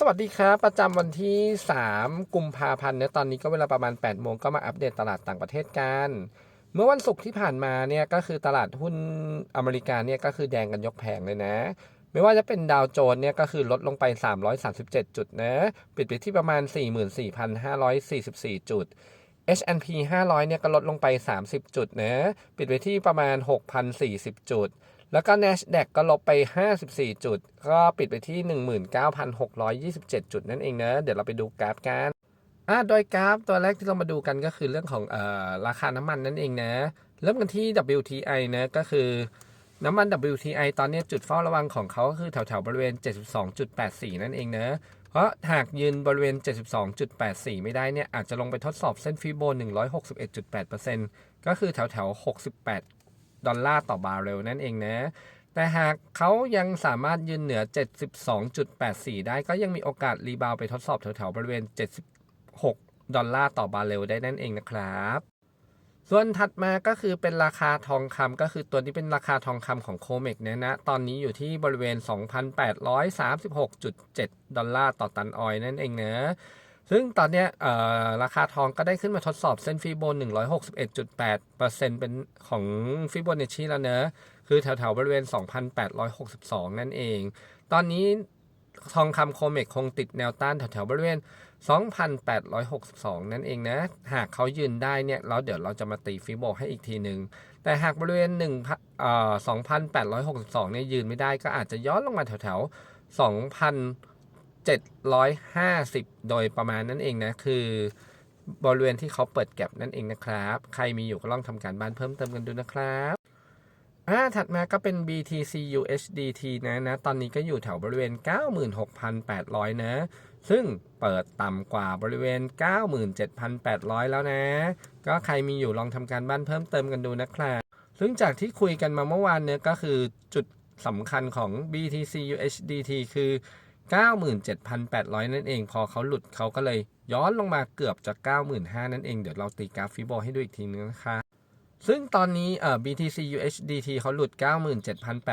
สวัสดีครับประจำวันที่ 3 กุมภาพันธ์เนี่ยตอนนี้ก็เวลาประมาณ8โมงก็มาอัปเดตตลาดต่างประเทศกัน เมื่อวันศุกร์ที่ผ่านมาเนี่ยก็คือตลาดหุ้นอเมริกาเนี่ยก็คือแดงกันยกแผงเลยนะ ไม่ว่าจะเป็นดาวโจนส์เนี่ยก็คือลดลงไป 337 จุดนะ ปิดไปที่ประมาณ 44,544 จุด H&P 500 เนี่ยก็ลดลงไป 30 จุดนะ ปิดไปที่ประมาณ 6,040 จุด แล้วก็ NASDAQ ก็ลบไป 54 จุด ก็ปิดไปที่ 19,627 จุดนั่นเองเนะ เดี๋ยวเราไปดูกราฟกันอ่าโดยกราฟตัวแรกที่เรามาดูกันก็คือเรื่องของเอ่อราคาน้ำมันนั่นเองนะ เริ่มกันที่ WTI นะก็คือน้ำมัน WTI ตอนนี้จุดเฝ้าระวังของเขาก็คือแถวๆบริเวณ 72.84 นั่นเองเนะ เพราะหากยืนบริเวณ 72.84 ไม่ได้เนี่ย อาจจะลงไปทดสอบเส้นฟีโบ 161.8%ก็คือแถวๆ68 ดอลลาร์ต่อบาร์เรลนั่นเองนะ แต่หากเขายังสามารถยืนเหนือ 72.84 ได้ก็ยังมีโอกาสรีบาวไปทดสอบแถวๆบริเวณ 76 ดอลลาร์ต่อบาร์เรลได้นั่นเองนะครับส่วนถัดมาก็คือเป็นราคาทองคำก็คือตัวนี้เป็นราคาทองคำของโคเมกเนี่ยนะ ตอนนี้อยู่ที่บริเวณ 2,836.7 ดอลลาร์ต่อตันออยนั่นเองเนะ ซึ่งตอนนี้ราคาทองก็ได้ขึ้นมาทดสอบเส้นฟีโบน161.8%เป็นของฟิโบนัชชีแล้วเนอะคือแถวๆบริเวณ 2,862 นั่นเอง ตอนนี้ทองคำโคเมกคงติดแนวต้านแถวๆบริเวณ 2,862 นั่นเองนะ หากเขายืนได้เนี่ยแล้วเดี๋ยวเราจะมาตีฟิโบให้อีกทีหนึ่ง แต่หากบริเวณ1เอ่อ2,862 เนี่ยยืนไม่ได้ก็อาจจะย้อนลงมาแถวๆ2,000 750 โดยประมาณนั่นเองนะ คือบริเวณที่เขาเปิดแก็บนั่นเองนะครับ ใครมีอยู่ก็ลองทำการบ้านเพิ่มเติมกันดูนะครับอ่าถัดมาก็เป็น BTC USDT นะนะ ตอนนี้ก็อยู่แถวบริเวณ 96,800 นะ ซึ่งเปิดต่ำกว่าบริเวณ 97,800 แล้วนะ ก็ใครมีอยู่ลองทำการบ้านเพิ่มเติมกันดูนะครับ ซึ่งจากที่คุยกันมาเมื่อวานเนี่ยก็คือจุดสำคัญของ BTC USDT คือ 97,800 นั่นเอง พอเขาหลุดเขาก็เลยย้อนลงมาเกือบจาก95,000นั่นเอง เดี๋ยวเราตีกราฟฟิโบให้ดูอีกทีนึงนะคะ ซึ่งตอนนี้เอ่อ BTC USDT เขาหลุด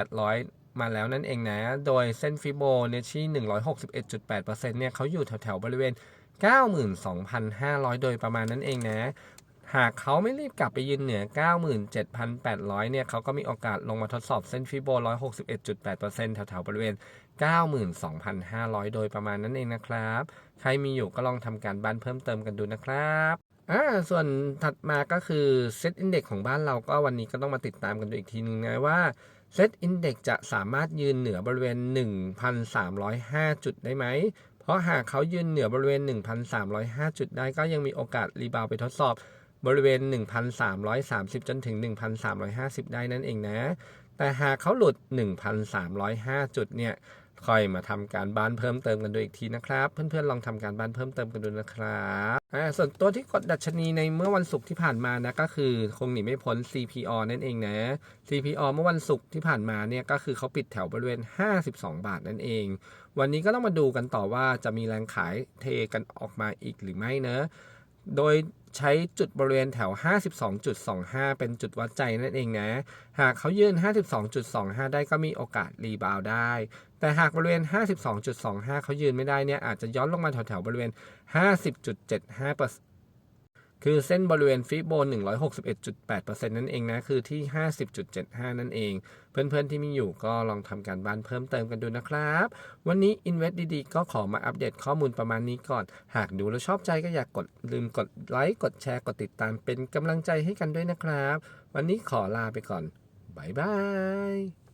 97,800 มาแล้วนั่นเองนะ โดยเส้นฟิโบเนชี่161.8%เนี่ยเขาอยู่แถวๆบริเวณ 92,500 โดยประมาณนั้นเองนะ หากเขาไม่รีบกลับไปยืนเหนือ 97,800 เนี่ย เขาก็มีโอกาสลงมาทดสอบเส้นฟิโบ 161.8%แถวๆบริเวณ 92,500 โดยประมาณนั้นเองนะครับ ใครมีอยู่ก็ลองทำการบ้านเพิ่มเติมกันดูนะครับอ่าส่วนถัดมาก็คือเซตอินเด็กของบ้านเราก็วันนี้ก็ต้องมาติดตามกันดูอีกทีนึงนะว่าเซตอินเด็กจะสามารถยืนเหนือบริเวณ 1,305 จุดได้ไหม เพราะหากเขายืนเหนือบริเวณ 1,305 จุดได้ก็ยังมีโอกาสรีบาวไปทดสอบ บริเวณ 1,330 จนถึง 1,350 ได้นั่นเองนะ แต่หากเขาหลุด 1,305 จุดเนี่ยค่อยมาทำการบ้านเพิ่มเติมกันดูอีกทีนะครับ เพื่อนๆลองทำการบ้านเพิ่มเติมกันดูนะครับอ่าส่วนตัวที่กดดัชนีในเมื่อวันศุกร์ที่ผ่านมานะก็คือคงหนีไม่พ้น CPO นั่นเองนะ CPO เมื่อวันศุกร์ที่ผ่านมาเนี่ยก็คือเขาปิดแถวบริเวณ 52 บาทนั่นเอง วันนี้ก็ต้องมาดูกันต่อว่าจะมีแรงขายเทกันออกมาอีกหรือไม่เนะ โดยใช้จุดบริเวณแถว 52.25 เป็นจุดวัดใจนั่นเองนะ หากเขายืน 52.25 ได้ก็มีโอกาสรีบาวได้ แต่หากบริเวณ 52.25 เขายืนไม่ได้เนี่ยอาจจะย้อนลงมาแถวๆบริเวณ 50.75% คือเส้นบริเวณฟิโบ161.8%นั่นเองนะ คือที่ 50.75 นั่นเอง เพื่อนๆที่มีอยู่ก็ลองทำการบ้านเพิ่มเติมกันดูนะครับ วันนี้ Invest ดีๆ ก็ขอมาอัปเดตข้อมูลประมาณนี้ก่อน หากดูแล้วชอบใจก็อยากกดลืมกดไลค์ กดแชร์ กดติดตามเป็นกำลังใจให้กันด้วยนะครับ วันนี้ขอลาไปก่อน บ๊ายบาย